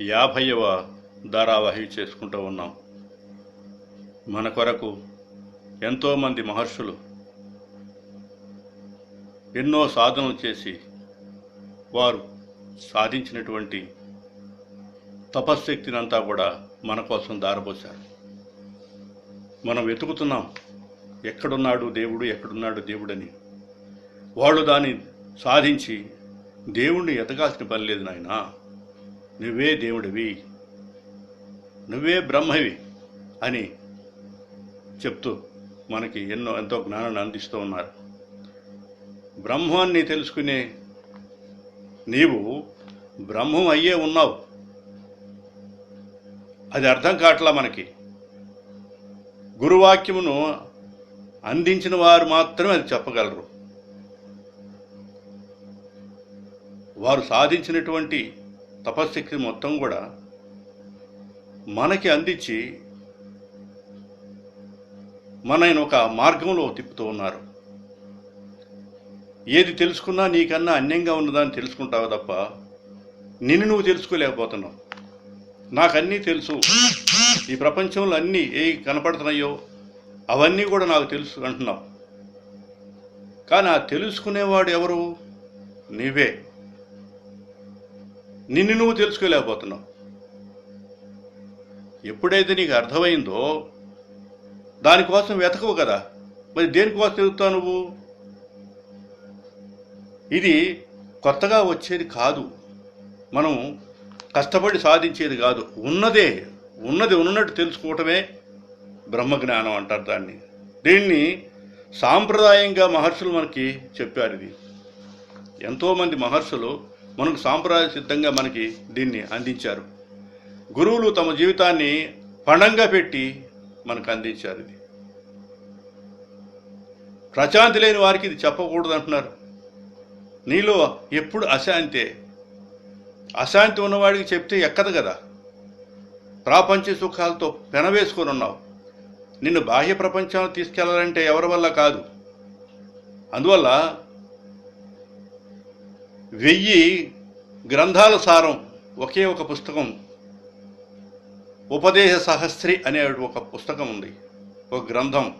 యాభైవ ధారావాహి చేసుకుంటూ ఉన్నాం. మన కొరకు ఎంతోమంది మహర్షులు ఎన్నో సాధనలు చేసి వారు సాధించినటువంటి తపశ్శక్తిని అంతా కూడా మన కోసం దారపోశారు మనం వెతుకుతున్నాం ఎక్కడున్నాడు దేవుడు ఎక్కడున్నాడు దేవుడని. వాళ్ళు దాన్ని సాధించి దేవుణ్ణి ఎతకాల్సిన పని లేదు నాయనా. నువ్వే దేవుడివి నువ్వే బ్రహ్మవి అని చెప్తూ మనకి ఎన్నో ఎంతో జ్ఞానాన్ని అందిస్తూ ఉన్నారు. బ్రహ్మాన్ని తెలుసుకునే నీవు బ్రహ్మం అయ్యే ఉన్నావు. అది అర్థం కావట్లా మనకి? గురువాక్యమును అందించిన వారు మాత్రమే అది చెప్పగలరు. వారు సాధించినటువంటి తపశక్తి మొత్తం కూడా మనకి అందించి మనని ఒక మార్గంలో తిప్పుతూ ఉన్నారు. ఏది తెలుసుకున్నా నీకన్నా అన్యంగా ఉన్నదాన్ని తెలుసుకుంటావు తప్ప నిన్ను నువ్వు తెలుసుకోలేకపోతున్నావు. నాకన్నీ తెలుసు. ఈ ప్రపంచంలో అన్నీ ఏ కనపడుతున్నాయో అవన్నీ కూడా నాకు తెలుసు అంటున్నావు. కానీ ఆ తెలుసుకునేవాడు ఎవరు? నీవే. నిన్ను నువ్వు తెలుసుకోలేకపోతున్నావు. ఎప్పుడైతే నీకు అర్థమైందో దానికోసం వెతకవు కదా. మరి దేనికోసం వెతుకుతావు నువ్వు? ఇది కొత్తగా వచ్చేది కాదు. మనం కష్టపడి సాధించేది కాదు. ఉన్నదే ఉన్నది ఉన్నట్టు తెలుసుకోవటమే బ్రహ్మజ్ఞానం అంటారు దాన్ని. దీన్ని సాంప్రదాయంగా మహర్షులు మనకి చెప్పారు ఇది. ఎంతోమంది మహర్షులు మనకు సాంప్రదాయ సిద్ధంగా మనకి దీన్ని అందించారు. గురువులు తమ జీవితాన్ని పణంగా పెట్టి మనకు అందించారు ఇది. ప్రశాంతి లేని వారికి ఇది చెప్పకూడదు అంటున్నారు. నీలో ఎప్పుడు అశాంతే. అశాంతి ఉన్నవాడికి చెప్తే ఎక్కదు కదా. ప్రాపంచ సుఖాలతో పెనవేసుకొని ఉన్నావు. నిన్ను బాహ్య ప్రపంచం తీసుకెళ్ళాలంటే ఎవరి వల్ల కాదు. అందువల్ల వెయ్యి గ్రంథాల సారం ఒకే ఒక పుస్తకం. ఉపదేశ సహస్రి అనే ఒక పుస్తకం ఉంది. ఒక గ్రంథం.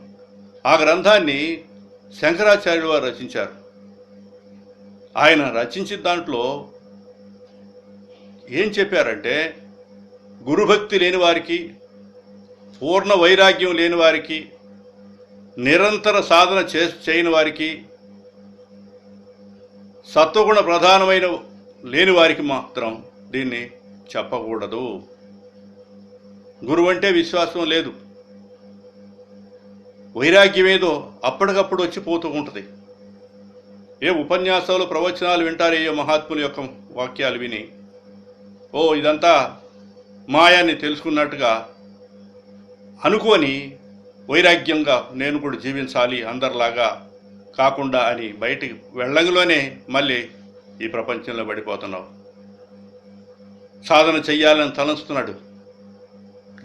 ఆ గ్రంథాన్ని శంకరాచార్యులు వారు రచించారు. ఆయన రచించిన దాంట్లో ఏం చెప్పారంటే గురుభక్తి లేని వారికి పూర్ణ వైరాగ్యం లేని వారికి నిరంతర సాధన చే చేయని వారికి సత్వగుణ ప్రధానమైన లేని వారికి మాత్రం దీన్ని చెప్పకూడదు. గురువు అంటే విశ్వాసం లేదు. వైరాగ్యం ఏదో అప్పటికప్పుడు వచ్చి పోతూ ఉంటుంది ఏ ఉపన్యాసాలు ప్రవచనాలు వింటారు ఏ మహాత్ముల యొక్క వాక్యాలు విని. ఓ ఇదంతా మాయాన్ని తెలుసుకున్నట్టుగా అనుకొని వైరాగ్యంగా నేను కూడా జీవించాలి అందరిలాగా. కాకుండా అని బయటికి వెళ్ళంలోనే మళ్ళీ ఈ ప్రపంచంలో పడిపోతున్నావు. సాధన చెయ్యాలని తలంచుతున్నాడు.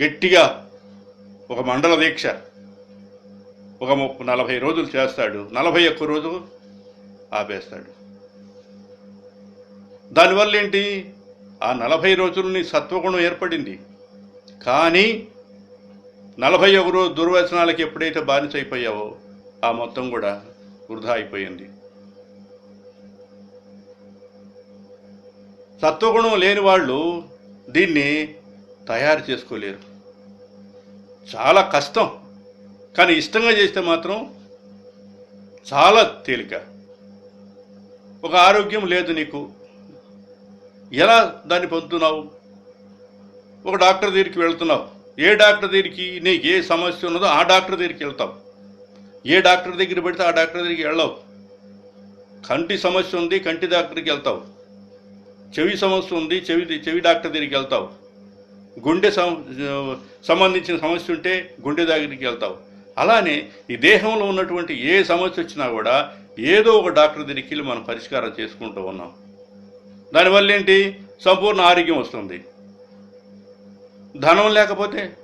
గట్టిగా ఒక మండల దీక్ష. ఒక ముప్ప నలభై రోజులు చేస్తాడు. నలభై ఒక్క రోజు ఆపేస్తాడు. దానివల్ల ఏంటి? ఆ నలభై రోజులని సత్వగుణం ఏర్పడింది. కానీ నలభై ఒక రోజు దుర్వచనాలకి ఎప్పుడైతే బానిసైపోయావో ఆ మొత్తం కూడా వృధా అయిపోయింది. సత్వగుణం లేని వాళ్ళు దీన్ని తయారు చేసుకోలేరు. చాలా కష్టం. కానీ ఇష్టంగా చేస్తే మాత్రం చాలా తేలిక. ఒక ఆరోగ్యం లేదు నీకు. ఎలా దాన్ని పొందుతున్నావు? ఒక డాక్టర్ దగ్గరికి వెళ్తున్నావు. ఏ డాక్టర్ దగ్గరికి నీకు ఏ సమస్య ఉన్నదో ఆ డాక్టర్ దగ్గరికి వెళ్తావు. ఏ డాక్టర్ దగ్గర పెడితే ఆ డాక్టర్ దగ్గరికి వెళ్ళవు. కంటి సమస్య ఉంది కంటి డాక్టర్కి వెళ్తావు. చెవి సమస్య ఉంది చెవి చెవి డాక్టర్ దగ్గరికి వెళ్తావు. గుండె సం సంబంధించిన సమస్య ఉంటే గుండె దగ్గరికి వెళ్తావు. అలానే ఈ దేహంలో ఉన్నటువంటి ఏ సమస్య వచ్చినా కూడా ఏదో ఒక డాక్టర్ దగ్గరికి వెళ్ళి మనం పరిష్కారం చేసుకుంటూ ఉన్నాం. దానివల్ల ఏంటి? సంపూర్ణ ఆరోగ్యం వస్తుంది. ధనం లేకపోతే?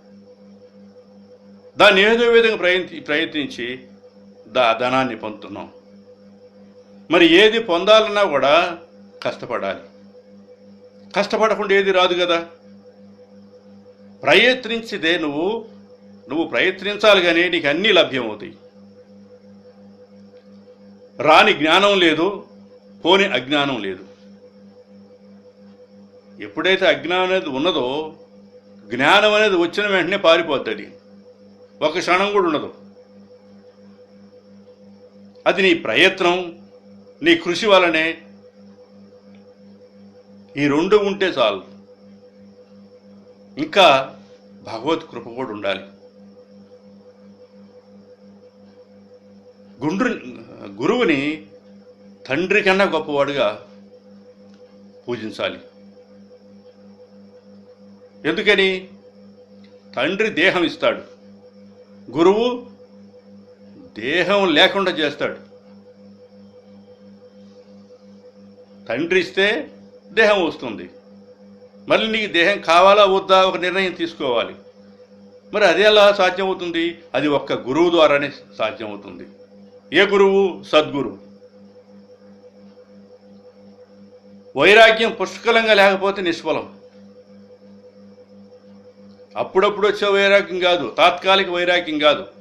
దాన్ని ఏదో విధంగా ప్రయత్ని ప్రయత్నించి దా ధనాన్ని పొందుతున్నాం. మరి ఏది పొందాలన్నా కూడా కష్టపడాలి. కష్టపడకుండా ఏది రాదు కదా. ప్రయత్నించిదే నువ్వు నువ్వు ప్రయత్నించాలి కానీ నీకు అన్నీ లభ్యమవుతాయి. రాని జ్ఞానం లేదు పోని అజ్ఞానం లేదు. ఎప్పుడైతే అజ్ఞానం అనేది ఉన్నదో జ్ఞానం అనేది వచ్చిన వెంటనే పారిపోతుంది ఒక క్షణం కూడా ఉండదు. అది నీ ప్రయత్నం నీ కృషి వలనే. ఈ రెండు ఉంటే చాలు. ఇంకా భగవత్ కృప కూడా ఉండాలి. గుండ్రు గురువుని తండ్రి కన్నా గొప్పవాడుగా పూజించాలి. ఎందుకని? తండ్రి దేహం ఇస్తాడు. గురువు దేహం లేకుండా చేస్తాడు. తండ్రి ఇస్తే దేహం వస్తుంది. మళ్ళీ నీకు దేహం కావాలా వద్దా ఒక నిర్ణయం తీసుకోవాలి. మరి అది ఎలా సాధ్యమవుతుంది? అది ఒక్క గురువు ద్వారానే సాధ్యమవుతుంది. ఏ గురువు? సద్గురు వైరాగ్యం పుష్కలంగా లేకపోతే నిష్ఫలం. అప్పుడప్పుడు వచ్చే వైరాగ్యం కాదు తాత్కాలిక వైరాగ్యం కాదు.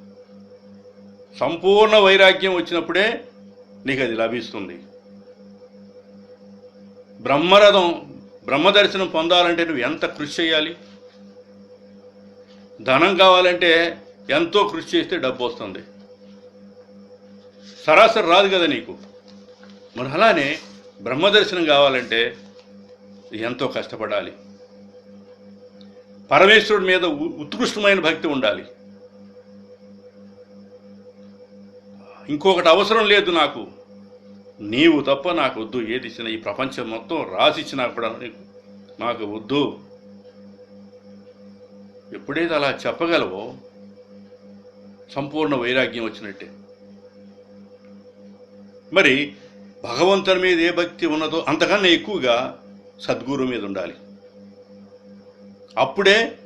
సంపూర్ణ వైరాగ్యం వచ్చినప్పుడే నీకు అది లభిస్తుంది. బ్రహ్మరథం బ్రహ్మదర్శనం పొందాలంటే నువ్వు ఎంత కృషి చేయాలి? ధనం కావాలంటే ఎంతో కృషి చేస్తే డబ్బు వస్తుంది. సరాసరి రాదు కదా నీకు. మరి అలానే బ్రహ్మదర్శనం కావాలంటే ఎంతో కష్టపడాలి. పరమేశ్వరుడి మీద ఉ- ఉత్కృష్టమైన భక్తి ఉండాలి. ఇంకొకటి అవసరం లేదు నాకు. నీవు తప్ప నాకు వద్దు ఏది ఇచ్చిన ఈ ప్రపంచం మొత్తం రాసిచ్చినా కూడా నీకు నాకు వద్దు. ఎప్పుడైతే అలా చెప్పగలవో సంపూర్ణ వైరాగ్యం వచ్చినట్టే. మరి భగవంతుని మీద ఏ భక్తి ఉన్నదో అంతకన్నా ఎక్కువగా సద్గురు మీద ఉండాలి. అప్పుడే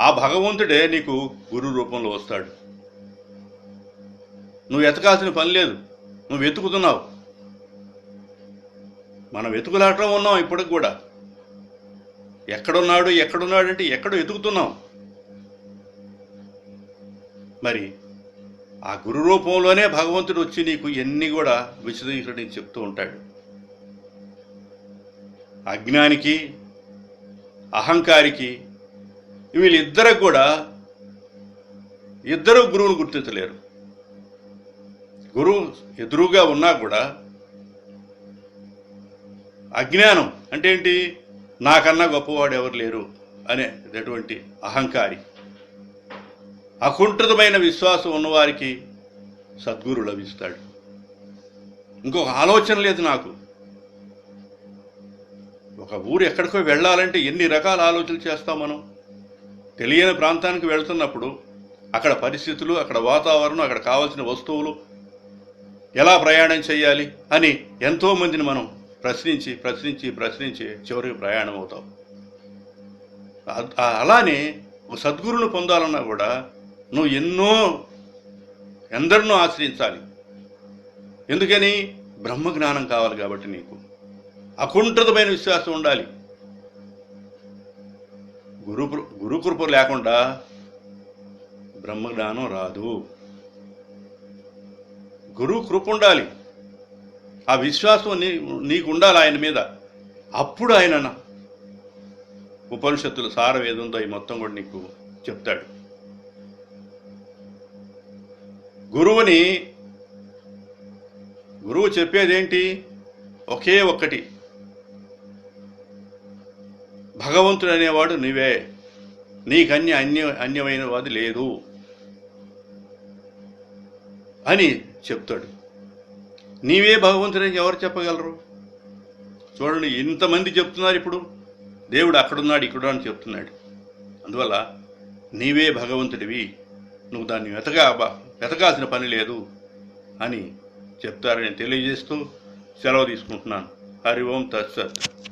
ఆ భగవంతుడే నీకు గురు రూపంలో వస్తాడు. నువ్వు ఎతకాల్సిన పని లేదు. నువ్వు వెతుకుతున్నావు. మనం వెతుకులాటం ఉన్నాం ఇప్పటికి కూడా. ఎక్కడున్నాడు ఎక్కడున్నాడు అంటే ఎక్కడ వెతుకుతున్నాం. మరి ఆ గురు రూపంలోనే భగవంతుడు వచ్చి నీకు ఎన్ని కూడా విశదీకరణ చెప్తూ ఉంటాడు. అజ్ఞానికి అహంకారికి వీళ్ళిద్దరికి కూడా ఇద్దరు గురువును గుర్తించలేరు. గురువు ఎదురుగా ఉన్నా కూడా అజ్ఞానం అంటే ఏంటి? నాకన్నా గొప్పవాడు ఎవరు లేరు అనేటటువంటి అహంకారి. అకుంఠితమైన విశ్వాసం ఉన్నవారికి సద్గురు లభిస్తాడు. ఇంకొక ఆలోచన లేదు నాకు. ఒక ఊరు ఎక్కడికో వెళ్ళాలంటే ఎన్ని రకాల ఆలోచనలు చేస్తాం మనం? తెలియని ప్రాంతానికి వెళ్తున్నప్పుడు అక్కడ పరిస్థితులు అక్కడ వాతావరణం అక్కడ కావాల్సిన వస్తువులు ఎలా ప్రయాణం చేయాలి అని ఎంతోమందిని మనం ప్రశ్నించి ప్రశ్నించి ప్రశ్నించి చివరికి ప్రయాణం అవుతాం. అలానే సద్గురుని పొందాలన్నా కూడా నువ్వు ఎన్నో ఎందరినో ఆశ్రయించాలి. ఎందుకని? బ్రహ్మ జ్ఞానం కావాలి కాబట్టి నీకు. అకుంఠితమైన విశ్వాసం ఉండాలి. గురు గురుకృప లేకుండా బ్రహ్మజ్ఞానం రాదు. గురువు కృప ఉండాలి. ఆ విశ్వాసం నీ నీకు ఉండాలి ఆయన మీద. అప్పుడు ఆయన ఉపనిషత్తుల సారం ఏదుందో ఈ మొత్తం కూడా నీకు చెప్తాడు. గురువుని గురువు చెప్పేదేంటి? ఒకే ఒక్కటి. భగవంతుడు అనేవాడు నీవే. నీకన్య అన్య అన్యమైన వాది లేదు. అని చెప్తాడు. నీవే భగవంతుడని ఎవరు చెప్పగలరు? చూడండి ఇంతమంది చెప్తున్నారు ఇప్పుడు. దేవుడు అక్కడున్నాడు ఇక్కడ అని చెప్తున్నాడు. అందువల్ల నీవే భగవంతుడివి. నువ్వు దాన్ని వెతగా వెతకాల్సిన పని లేదు అని చెప్తారని తెలియజేస్తూ సెలవు తీసుకుంటున్నాను. హరి ఓం తత్సత్.